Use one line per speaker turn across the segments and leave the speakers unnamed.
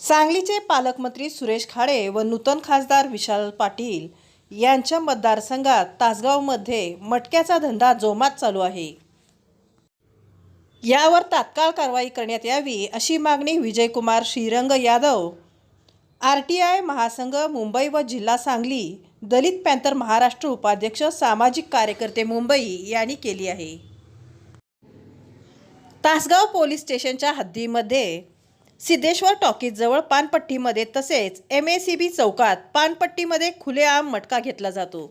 सांगलीचे पालकमंत्री सुरेश खाडे व नूतन खासदार विशाल पाटील यांच्या मतदारसंघात तासगावमध्ये मटक्याचा धंदा जोमात चालू आहे. यावर तात्काळ कारवाई करण्यात यावी अशी मागणी Vijaykumar Shrirang Yadav R T I महासंघ मुंबई व जिल्हा सांगली दलित पॅंथर महाराष्ट्र उपाध्यक्ष सामाजिक कार्यकर्ते मुंबई यांनी केली आहे. तासगाव पोलीस स्टेशनच्या हद्दीमध्ये सिद्धेश्वर टॉकीजवळ पानपट्टीमध्ये तसेच एम ए सी बी चौकात पानपट्टीमध्ये खुलेआम मटका घेतला जातो.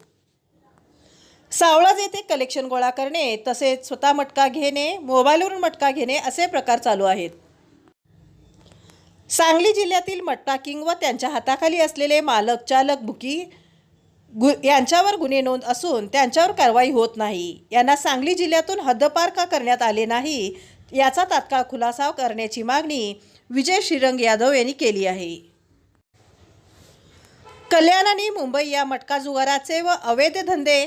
सावळज येथे कलेक्शन गोळा करणे तसेच स्वतः मटका घेणे मोबाईलवरून मटका घेणे असे प्रकार चालू आहेत. सांगली जिल्ह्यातील मटका किंग व त्यांच्या हाताखाली असलेले मालक चालक बुकी गु यांच्यावर गुन्हे नोंद असून त्यांच्यावर कारवाई होत नाही. यांना सांगली जिल्ह्यातून हद्दपार का करण्यात आले नाही याचा तात्काळ खुलासा करण्याची मागणी विजय श्रीरंग यादव यांनी केली आहे. कल्याण आणि मुंबई या मटका जुगाराचे व अवैध धंदे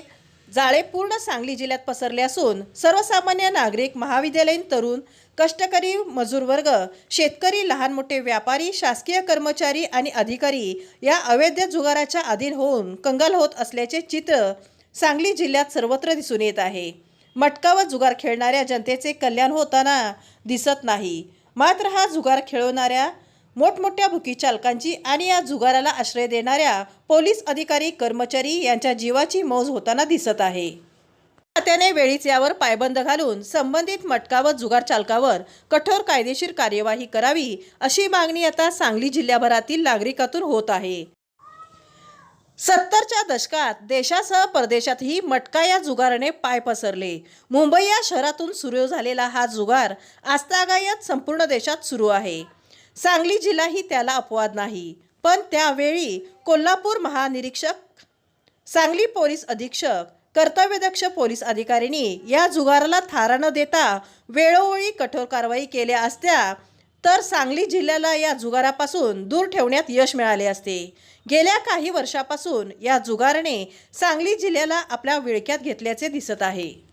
जाळे पूर्ण सांगली जिल्ह्यात पसरले असून सर्वसामान्य नागरिक महाविद्यालयीन तरुण कष्टकरी मजूर वर्ग शेतकरी लहान मोठे व्यापारी शासकीय कर्मचारी आणि अधिकारी या अवैध जुगाराच्या अधीन होऊन कंगाल होत असल्याचे चित्र सांगली जिल्ह्यात सर्वत्र दिसून येत आहे. मटका व जुगार खेळणाऱ्या जनतेचे कल्याण होताना दिसत नाही. मात्र हा जुगार खेळवणाऱ्या मोठमोठ्या भुकी चालकांची आणि या जुगाराला आश्रय देणाऱ्या पोलीस अधिकारी कर्मचारी यांच्या जीवाची मौज होताना दिसत आहे. त्याने वेळीच यावर पायबंद घालून संबंधित मटका व जुगार चालकावर कठोर कायदेशीर कार्यवाही करावी अशी मागणी आता सांगली जिल्ह्याभरातील नागरिकातून होत आहे. सत्तरच्या दशकात देशासह परदेशातही मटका या जुगाराने पाय पसरले. मुंबई या शहरातून सुरू झालेला हा जुगार आजतागायत संपूर्ण देशात सुरू आहे. सांगली जिल्हाही त्याला अपवाद नाही. पण त्यावेळी कोल्हापूर महानिरीक्षक सांगली पोलीस अधीक्षक कर्तव्यदक्ष पोलीस अधिकाऱ्यांनी या जुगाराला थारा न देता वेळोवेळी कठोर कारवाई केल्या असत्या तर सांगली जिल्ह्याला या जुगारापासून दूर ठेवण्यात यश मिळाले असते. गेल्या काही वर्षापासून या जुगाराने सांगली जिल्ह्याला आपल्या विळक्यात घेतल्याचे दिसत आहे.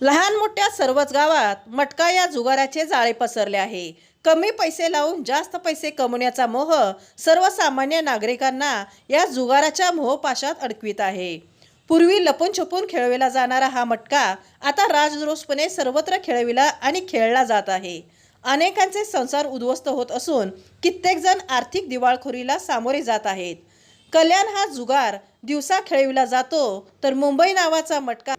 लहान मोठ्या सर्वच गावात मटका या जुगाराचे जाळे पसरले आहे. कमी पैसे लावून जास्त पैसे कमवण्याचा मोह सर्वसामान्य नागरिकांना या जुगाराच्या मोहपाशात अडकवित आहे. पूर्वी लपून छपून खेळविला जाणारा हा मटका आता राजरोसपणे सर्वत्र खेळविला आणि खेळला जात आहे. अनेकांचे संसार उद्ध्वस्त होत असून कित्येकजण आर्थिक दिवाळखोरीला सामोरे जात आहेत. कल्याण हा जुगार. दिवसा खेळविला जातो तर मुंबई नावाचा मटका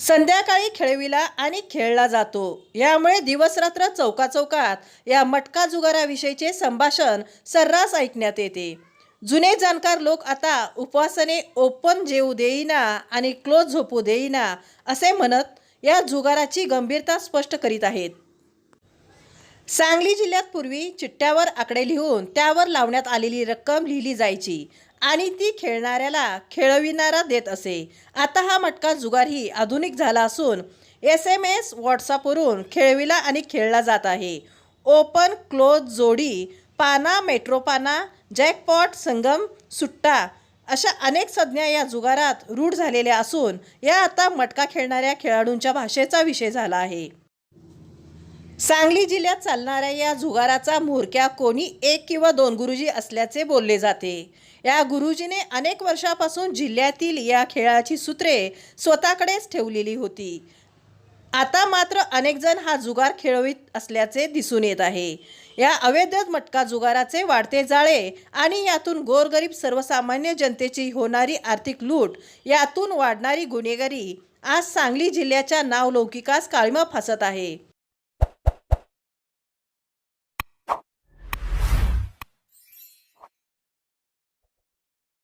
संध्याकाळी खेळविला आणि खेळला जातो. यामुळे दिवसरात्र चौकाचौकात या मटका जुगाराविषयीचे संभाषण सर्रास ऐकण्यात येते. जुने जाणकार लोक आता उपवासाने ओपन जेऊ देईना आणि क्लोज झोपू देईना असे म्हणत या जुगाराची गंभीरता स्पष्ट करीत आहेत. सांगली जिल्ह्यात पूर्वी चिठ्ठ्यावर आकडे लिहून त्यावर लावण्यात आलेली रक्कम लिहिली जायची आणि ती खेळणाऱ्याला खेळविणारा देत असे. आता हा मटका जुगारही आधुनिक झाला असून एस एम एस व्हॉट्सअपवरून खेळविला आणि खेळला जात आहे. ओपन क्लोज जोडी पाना मेट्रो पाना जॅकपॉट संगम सुट्टा अशा अनेक संज्ञा या जुगारात रूढ झालेल्या असून या आता मटका खेळणाऱ्या खेळाडूंच्या भाषेचा विषय झाला आहे. सांगली जिल्ह्यात चालणाऱ्या या जुगाराचा म्होरक्या कोणी एक किंवा दोन गुरुजी असल्याचे बोलले जाते. या गुरुजीने अनेक वर्षापासून जिल्ह्यातील या खेळाची सूत्रे स्वतःकडेच ठेवलेली होती. आता मात्र अनेकजण हा जुगार खेळवीत असल्याचे दिसून येत आहे. या अवैध मटका जुगाराचे वाढते जाळे आणि यातून गोरगरीब सर्वसामान्य जनतेची होणारी आर्थिक लूट यातून वाढणारी गुन्हेगारी आज सांगली जिल्ह्याच्या नावलौकिकास काळीमा फासत आहे.